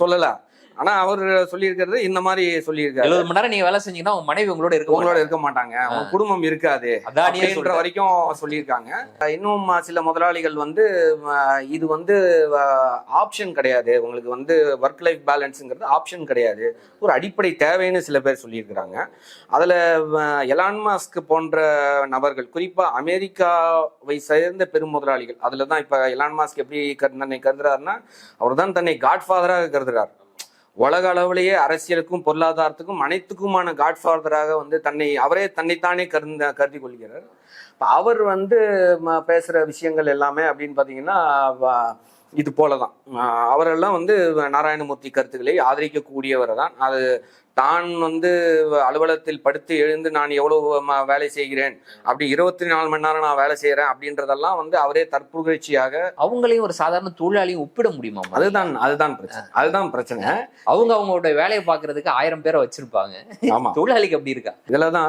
சொல்லலை. ஆனா அவர் சொல்லியிருக்கிறது இந்த மாதிரி சொல்லியிருக்காரு. எழுபது மணி நேரம் நீங்க வேலை செஞ்சீங்கன்னா உங்க மனைவி உங்களோட இருக்க உங்களோட மாட்டாங்க. இருக்க மாட்டாங்க. உங்க குடும்பம் இருக்காது. அப்படின்ற. வரைக்கும் சொல்லியிருக்காங்க. இன்னும் சில முதலாளிகள் வந்து இது வந்து ஆப்ஷன் கிடையாது. உங்களுக்கு வந்து ஒர்க் லைஃப் பேலன்ஸுங்கிறது ஆப்ஷன் கிடையாது. ஒரு அடிப்படை தேவைன்னு சில பேர் சொல்லியிருக்கிறாங்க. அதுல எலான் மாஸ்க் போன்ற நபர்கள் குறிப்பா அமெரிக்காவை சேர்ந்த பெரும் முதலாளிகள் அதுல தான் இப்ப எலான் மாஸ்க் எப்படி தன்னை கருதுறாருன்னா அவர் தான் தன்னை காட்ஃபாதராக கருதுறார். உலக அளவிலேயே அரசியலுக்கும் பொருளாதாரத்துக்கும் அனைத்துக்குமான காட்ஃபாதராக வந்து தன்னை அவரே தன்னைத்தானே கருந்த கருதி கொள்கிறார். இப்போ அவர் வந்து பேசுகிற பேசுற விஷயங்கள் எல்லாமே அப்படின்னு பார்த்தீங்கன்னா இது போலதான். அஹ் அவரெல்லாம் வந்து நாராயணமூர்த்தி கருத்துக்களை ஆதரிக்கக்கூடியவர் தான் அது தான் வந்து அலுவலகத்தில் படுத்து எழுந்து நான் எவ்வளவு வேலை செய்கிறேன்? அப்படி இருபத்தி நாலு மணி நேரம் நான் வேலை செய்யறேன் அப்படின்றதெல்லாம் வந்து அவரே தற்புகழ்ச்சியாக அவங்களையும் ஒரு சாதாரண தொழிலாளியும் ஒப்பிட முடியுமா? அதுதான் அதுதான் பிரச்சனை. அதுதான் பிரச்சனை. அவங்க அவங்களோட வேலையை பாக்குறதுக்கு ஆயிரம் பேரை வச்சிருப்பாங்க. ஆமா. தொழிலாளிக்கு அப்படி இருக்கா? இதில் தான்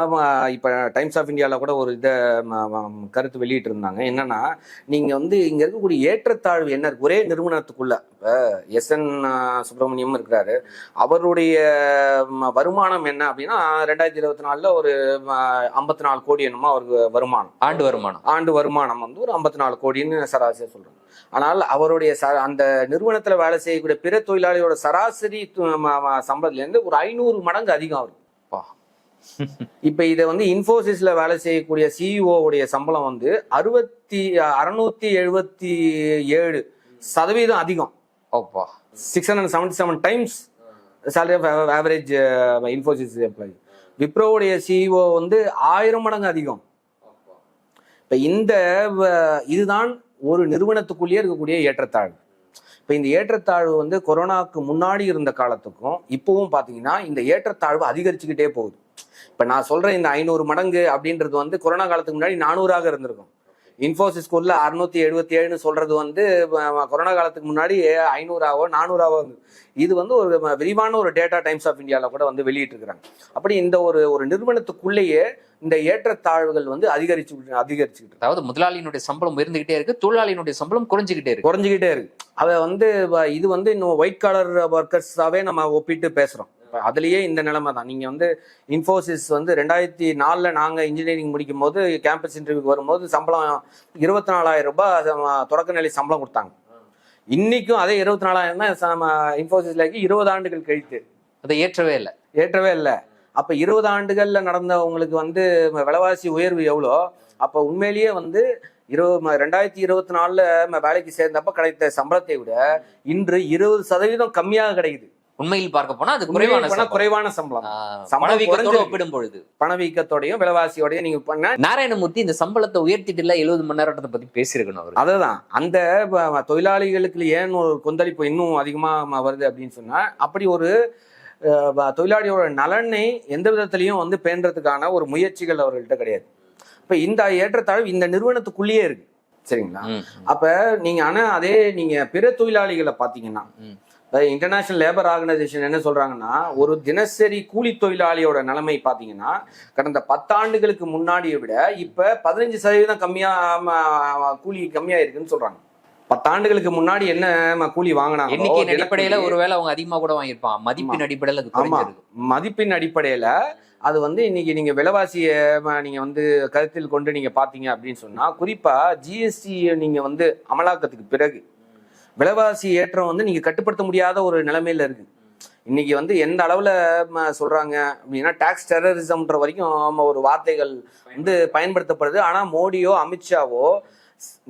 இப்ப டைம்ஸ் ஆஃப் இந்தியாவில் கூட ஒரு இதை கருத்து வெளியிட்டு இருந்தாங்க என்னன்னா நீங்க வந்து இங்க இருக்கக்கூடிய ஏற்றத்தாழ்வு என்ன ஒரே நிறுவனத்துக்குள்ள. எஸ் என் சுப்பிரமணியம் இருக்கிறாரு. அவருடைய வருமானம் என்ன அப்படின்னா ரெண்டாயிரத்தி இருபத்தி நாலுல ஒரு ஐம்பத்தி நாலு கோடி என்னமோ அவருக்கு வருமானம். ஆண்டு வருமானம். ஆண்டு வருமானம் வந்து ஒரு ஐம்பத்தி நாலு கோடின்னு சராசரி சொல்றாங்க. ஆனால் அவருடைய ச அந்த நிறுவனத்துல வேலை செய்யக்கூடிய பிற தொழிலாளியோட சராசரி து- ம- ம- சம்பளத்துல ஒரு ஐநூறு மடங்கு அதிகம் அவருக்கு. இப்ப இதை வந்து இன்ஃபோசிஸ்ல வேலை செய்யக்கூடிய சிஇஓ உடைய சம்பளம் வந்து அறுபத்தி அறுநூத்தி எழுபத்தி ஏழு சதவீதம் அதிகம். ஓப்பா six hundred seventy seven times salary of average Infosys employee விப்ரோவுடைய CEO வந்து ஆயிரம் மடங்கு அதிகம். இப்ப இந்த இதுதான் ஒரு நிறுவனத்துக்குள்ளேயே இருக்கக்கூடிய ஏற்றத்தாழ்வு. இப்ப இந்த ஏற்றத்தாழ்வு வந்து கொரோனாக்கு முன்னாடி இருந்த காலத்துக்கும் இப்பவும் பாத்தீங்கன்னா இந்த ஏற்றத்தாழ்வு அதிகரிச்சுக்கிட்டே போகுது. இப்ப நான் சொல்றேன் இந்த ஐநூறு மடங்கு அப்படின்றது வந்து கொரோனா காலத்துக்கு முன்னாடி நானூறாக இருந்திருக்கும். இன்ஃபோசிஸ்குள்ள அறுநூத்தி எழுபத்தி ஏழுன்னு சொல்றது வந்து கொரோனா காலத்துக்கு முன்னாடி ஐநூறாவோ நானூறாவோ இருந்தது இது வந்து ஒரு விரிவான ஒரு டேட்டா டைம்ஸ் ஆஃப் இந்தியாவில் கூட வந்து வெளியிட்டிருக்கிறாங்க. அப்படி இந்த ஒரு ஒரு நிறுவனத்துக்குள்ளேயே இந்த ஏற்றத்தாழ்வுகள் வந்து அதிகரிச்சு அதிகரிச்சுக்கிட்டு. அதாவது முதலாளியினுடைய சம்பளம் உயர்ந்துகிட்டே இருக்கு தொழிலாளியினுடைய சம்பளம் குறைஞ்சுகிட்டே இருக்கு. குறைஞ்சிக்கிட்டே இருக்கு. அதை வந்து இது வந்து இன்னும் ஒயிட் காலர் ஒர்க்கர்ஸாவே நம்ம ஒப்பிட்டு பேசுறோம். இப்ப அதுலயே இந்த நிலைமை தான் நீங்க வந்து இன்ஃபோசிஸ் வந்து ரெண்டாயிரத்தி நாலுல நாங்க இன்ஜினியரிங் முடிக்கும் போது கேம்பஸ் இன்டர்வியூக்கு வரும்போது சம்பளம் இருபத்தி நாலாயிரம் ரூபாய் தொடக்க நிலை சம்பளம் கொடுத்தாங்க. இன்னைக்கும் அதே இருபத்தி நாலாயிரம் தான் இன்ஃபோசிஸ்ல இருபது ஆண்டுகள் கழித்து. அதை ஏற்றவே இல்லை. ஏற்றவே இல்லை. அப்ப இருபது ஆண்டுகள்ல நடந்தவங்களுக்கு வந்து விலைவாசி உயர்வு எவ்வளோ? அப்ப உண்மையிலேயே வந்து இருபது ரெண்டாயிரத்தி இருபத்தி நாலுல வேலைக்கு சேர்ந்தப்ப கிடைத்த சம்பளத்தை விட இன்று இருபது சதவீதம் கம்மியாக கிடைக்குது. உண்மையில் பார்க்க போனா அது குறைவான. குறைவான சம்பளம். பணவீக்கத்தோட. ஒப்பிடும் பொழுது பணவீக்கத்தோடையும் விலைவாசியோடையும் நீங்க பண்ண நாராயணமூர்த்தி இந்த சம்பளத்தை உயர்த்திட்டு இல்ல எழுபது மணி நேரத்தை பத்தி பேசியிருக்கணும் அவரு. அதுதான். அந்த தொழிலாளிகளுக்கு ஏன் ஒரு கொந்தளிப்பு இன்னும் அதிகமா வருது அப்படின்னு சொன்னா அப்படி ஒரு தொழிலாளியோட நலனை எந்த விதத்திலையும் வந்து பேணுறதுக்கான ஒரு முயற்சிகள் அவர்கள்ட்ட கிடையாது. இப்ப இந்த ஏற்றத்தாழ்வு இந்த நிறுவனத்துக்குள்ளேயே இருக்கு. சரிங்களா? அப்ப நீங்க ஆனா அதே நீங்க பிற தொழிலாளிகளை பாத்தீங்கன்னா. இன்டர்நேஷனல் லேபர் ஆர்கனைசேஷன் என்ன சொல்றாங்கன்னா ஒரு தினசரி கூலி தொழிலாளியோட நிலைமை பாத்தீங்கன்னா கடந்த பத்தாண்டுகளுக்கு முன்னாடியை விட இப்ப பதினஞ்சு சதவீதம் கம்மியா ம, கூலி கம்மியா இருக்குன்னு சொல்றாங்க. பத்தாண்டுகளுக்கு முன்னாடி என்ன கூலி வாங்கினாங்க எண்ணிக்கையின் அடிப்படையில ஒருவேளை அவங்க அதிகமா கூட வாங்கியிருப்பான். மதிப்பின் அடிப்படையில அது ஆமா. மதிப்பின் அடிப்படையில அது வந்து இன்னைக்கு நீங்க விலைவாசியை நீங்க வந்து கருத்தில் கொண்டு நீங்க பாத்தீங்க அப்படின்னு சொன்னா குறிப்பா ஜிஎஸ்டி நீங்க வந்து அமலாக்கத்துக்கு பிறகு விலைவாசி ஏற்றம் வந்து நீங்க கட்டுப்படுத்த முடியாத ஒரு நிலைமையில இருக்கு. இன்னைக்கு வந்து எந்த அளவுல ம, சொல்றாங்க அப்படின்னா டாக்ஸ் டெரரிசம்ன்ற வரைக்கும் ஒரு வார்த்தைகள் வந்து பயன்படுத்தப்படுது. ஆனா மோடியோ அமித்ஷாவோ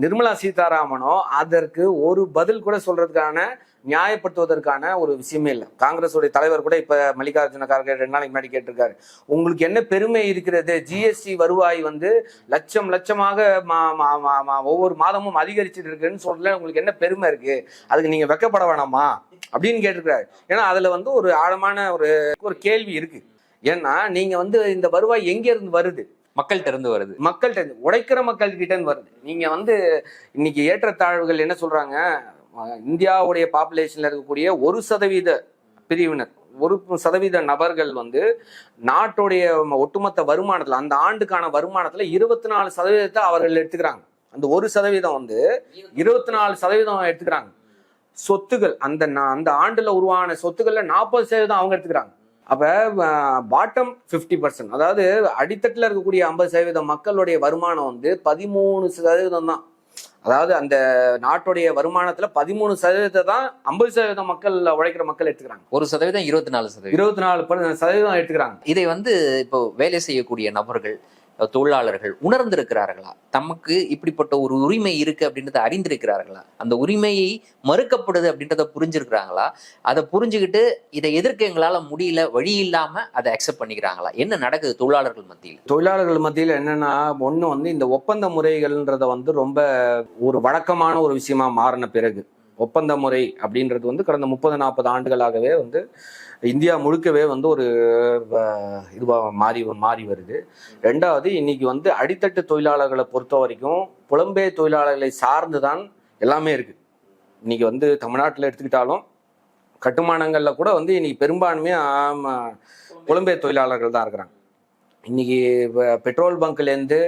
நிர்மலா சீதாராமனோ அதற்கு ஒரு பதில் கூட சொல்றதுக்கான நியாயப்படுத்துவதற்கான ஒரு விஷயமே இல்லை. காங்கிரஸுடைய தலைவர் கூட இப்ப மல்லிகார்ஜுன கார்கே ரெண்டு நாளைக்கு முன்னாடி கேட்டிருக்காரு. உங்களுக்கு என்ன பெருமை இருக்கிறது? ஜிஎஸ்டி வருவாய் வந்து லட்சம் லட்சமாக ஒவ்வொரு மாதமும் அதிகரிச்சுட்டு இருக்குன்னு சொல்ல உங்களுக்கு என்ன பெருமை இருக்கு? அதுக்கு நீங்க வெக்கப்பட வேணாமா? அப்படின்னு கேட்டிருக்காரு ஏன்னா அதுல வந்து ஒரு ஆழமான ஒரு ஒரு கேள்வி இருக்கு. ஏன்னா நீங்க வந்து இந்த வருவாய் எங்க இருந்து வருது? மக்கள்கிட்ட இருந்து வருது. மக்கள்கிட்ட இருந்து, உழைக்கிற மக்கள் கிட்ட இருந்து வருது. நீங்க வந்து இன்னைக்கு ஏற்றத்தாழ்வுகள் என்ன சொல்றாங்க? இந்தியாவுடைய பாப்புலேஷன்ல இருக்கக்கூடிய ஒரு சதவீத பிரிவினர் ஒரு சதவீத நபர்கள் வந்து நாட்டுடைய ஒட்டுமொத்த வருமானத்துல அந்த ஆண்டுக்கான வருமானத்துல இருபத்தி நாலு சதவீதத்தை அவர்கள் எடுத்துக்கிறாங்க. அந்த ஒரு சதவீதம் வந்து இருபத்தி நாலு சதவீதம் எடுத்துக்கிறாங்க. சொத்துகள் அந்த அந்த ஆண்டுல உருவான சொத்துக்கள்ல நாற்பது சதவீதம் அவங்க எடுத்துக்கிறாங்க. அப்ப பாட்டம் 50% பர்சன்ட் அதாவது அடித்தட்டுல இருக்கக்கூடிய ஐம்பது சதவீதம் மக்களுடைய வருமானம் வந்து பதிமூணு சதவீதம் தான் அதாவது அந்த நாட்டுடைய வருமானத்துல பதிமூணு சதவீதத்தை தான் ஐம்பது சதவீதம் மக்கள் உழைக்கிற மக்கள் எடுத்துக்கிறாங்க. ஒரு சதவீதம் இருபத்தி நாலு சதவீதம். இருபத்தி நாலு சதவீதம் எடுத்துக்கிறாங்க. இதை வந்து இப்போ வேலை செய்யக்கூடிய நபர்கள் தொழிலாளர்கள் உணர்ந்திருக்கிறார்களா? தமக்கு இப்படிப்பட்ட ஒரு உரிமை இருக்கு அப்படின்றத அறிந்திருக்கிறார்களா? அந்த உரிமையை மறுக்கப்படுது அப்படின்றத புரிஞ்சிருக்கிறாங்களா? அதை புரிஞ்சுக்கிட்டு இதை எதிர்க்க எங்களால் முடியல வழி இல்லாம அதை அக்செப்ட் பண்ணிக்கிறாங்களா? என்ன நடக்குது தொழிலாளர்கள் மத்தியில்? தொழிலாளர்கள் மத்தியில் என்னன்னா ஒன்று வந்து இந்த ஒப்பந்த முறைகள்ன்றத வந்து ரொம்ப ஒரு வழக்கமான ஒரு விஷயமா மாறின பிறகு ஒப்பந்த முறை அப்படின்றது வந்து கடந்த முப்பது நாற்பது ஆண்டுகளாகவே வந்து இந்தியா முழுக்கவே வந்து ஒரு இதுவாக மாறி மாறி வருது. ரெண்டாவது இன்னைக்கு வந்து அடித்தட்டு தொழிலாளர்களை பொறுத்த வரைக்கும் புலம்பெயர் தொழிலாளர்களை சார்ந்து தான் எல்லாமே இருக்கு. இன்னைக்கு வந்து தமிழ்நாட்டில் எடுத்துக்கிட்டாலும் கட்டுமானங்களில் கூட வந்து இன்னைக்கு பெரும்பான்மையாக புலம்பெயர் தொழிலாளர்கள் தான் இருக்கிறாங்க. இன்னைக்கு பெட்ரோல் பங்க்லேருந்து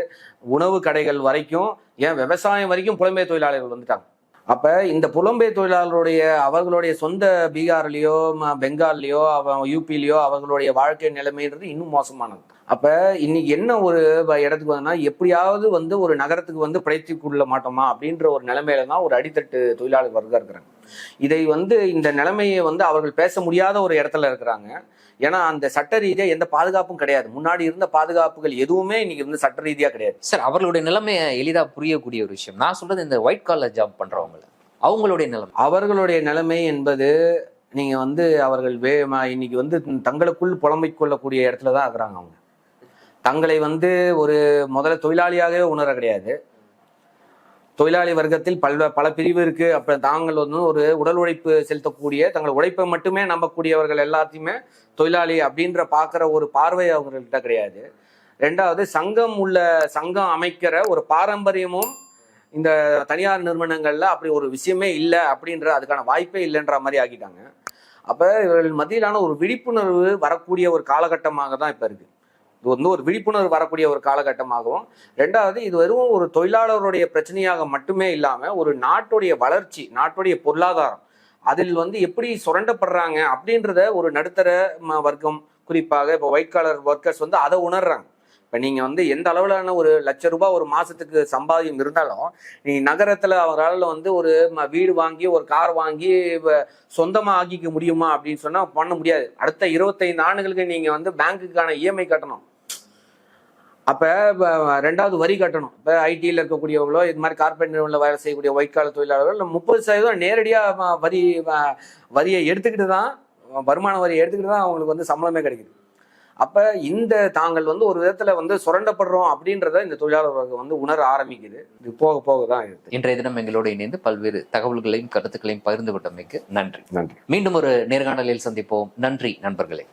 உணவு கடைகள் வரைக்கும் ஏன் விவசாயம் வரைக்கும் புலம்பெயர் தொழிலாளர்கள் வந்துட்டாங்க. அப்ப இந்த புலம்பெயர் தொழிலாளருடைய அவர்களுடைய சொந்த பீகார்லயோ ம- பெங்கால்லயோ அவன் யூபிலயோ அவர்களுடைய வாழ்க்கை நிலைமைன்றது இன்னும் மோசமானது. அப்ப இன்னைக்கு என்ன ஒரு இடத்துக்கு வந்தா எப்படியாவது வந்து ஒரு நகரத்துக்கு வந்து பிழைத்து கொள்ள மாட்டோமா அப்படின்ற ஒரு நிலைமையில தான் ஒரு அடித்தட்டு தொழிலாளர் வர்க்கம் இருக்கிறாங்க. இதை வந்து இந்த நிலைமையை வந்து அவர்கள் பேச முடியாத ஒரு இடத்துல இருக்கிறாங்க. ஏன்னா அந்த சட்ட ரீதியா எந்த பாதுகாப்பும் கிடையாது. முன்னாடி இருந்த பாதுகாப்புகள் எதுவுமே இன்னைக்கு வந்து சட்ட ரீதியா கிடையாது. சார் அவர்களுடைய நிலைமையை எளிதா புரியக்கூடிய ஒரு விஷயம். நான் சொல்றது இந்த ஒயிட் காலர் ஜாப் பண்றவங்கள. அவங்களுடைய நிலைமை. அவர்களுடைய நிலைமை என்பது நீங்க வந்து அவர்கள் வே இன்னைக்கு வந்து தங்களுக்குள் புலம்பிக் கொள்ளக்கூடிய இடத்துல தான் இருக்கிறாங்க அவங்க. தங்களை வந்து ஒரு முதல்ல தொழிலாளியாகவே உணர கிடையாது. தொழிலாளி வர்க்கத்தில் பல பல பிரிவு இருக்கு. அப்புறம் தாங்கள் வந்து ஒரு உடல் உழைப்பு செலுத்தக்கூடிய தங்கள் உழைப்பை மட்டுமே நம்பக்கூடியவர்கள் எல்லாத்தையுமே தொழிலாளி அப்படின்ற பார்க்குற ஒரு பார்வை அவங்கள்ட்ட கிடையாது. ரெண்டாவது சங்கம் உள்ள சங்கம் அமைக்கிற ஒரு பாரம்பரியமும் இந்த தனியார் நிறுவனங்கள்ல அப்படி ஒரு விஷயமே இல்லை அப்படின்ற அதுக்கான வாய்ப்பே இல்லைன்ற மாதிரி ஆக்கிட்டாங்க. அப்போ இவர்கள் மத்தியிலான ஒரு விழிப்புணர்வு வரக்கூடிய ஒரு காலகட்டமாக தான் இப்போ இருக்குது இது வந்து ஒரு விழிப்புணர்வு வரக்கூடிய ஒரு காலகட்டமாகவும் ரெண்டாவது இது வெறும் ஒரு தொழிலாளருடைய பிரச்சனையாக மட்டுமே இல்லாம ஒரு நாட்டுடைய வளர்ச்சி நாட்டுடைய பொருளாதாரம் அதில் வந்து எப்படி சுரண்டப்படுறாங்க அப்படின்றத ஒரு நடுத்தர வர்க்கம் குறிப்பாக இப்போ ஒயிட் காலர் ஒர்க்கர்ஸ் வந்து அதை உணர்றாங்க. இப்போ நீங்கள் வந்து எந்த அளவிலான ஒரு லட்ச ரூபாய் ஒரு மாதத்துக்கு சம்பாதியம் இருந்தாலும் நீ நகரத்தில் அவரால் வந்து ஒரு ம- வீடு வாங்கி ஒரு கார் வாங்கி வ- ஆக்கிக்க முடியுமா அப்படின்னு சொன்னால் பண்ண முடியாது. அடுத்த இருபத்தைந்து ஆண்டுகளுக்கு நீங்கள் வந்து பேங்க்குக்கான இஎம்ஐ கட்டணும். அப்போ ரெண்டாவது வரி கட்டணும். இப்போ ஐடியில் இருக்கக்கூடியவங்களோ இது மாதிரி கார்பரேட் நிறுவனத்தில் வேலை செய்யக்கூடிய ஒயிட் கால தொழிலாளர்கள் முப்பது சதவீதம் நேரடியாக வரி வரியை எடுத்துக்கிட்டு தான் வருமான வரியை எடுத்துக்கிட்டு தான் அவங்களுக்கு வந்து சம்பளமே கிடைக்குது. அப்ப இந்த தாங்கள் வந்து ஒரு விதத்துல வந்து சுரண்டப்படுறோம் அப்படின்றத இந்த தொழிலாளர் வர்க்கம் வந்து உணர ஆரம்பிக்குது. இது போக போக தான் இருக்கு. இன்றைய தினம் எங்களோடு இணைந்து பல்வேறு தகவல்களையும் கருத்துக்களையும் பகிர்ந்து கொண்டமைக்கு நன்றி. நன்றி. மீண்டும் ஒரு நேர்காணலில் சந்திப்போம். நன்றி நண்பர்களே.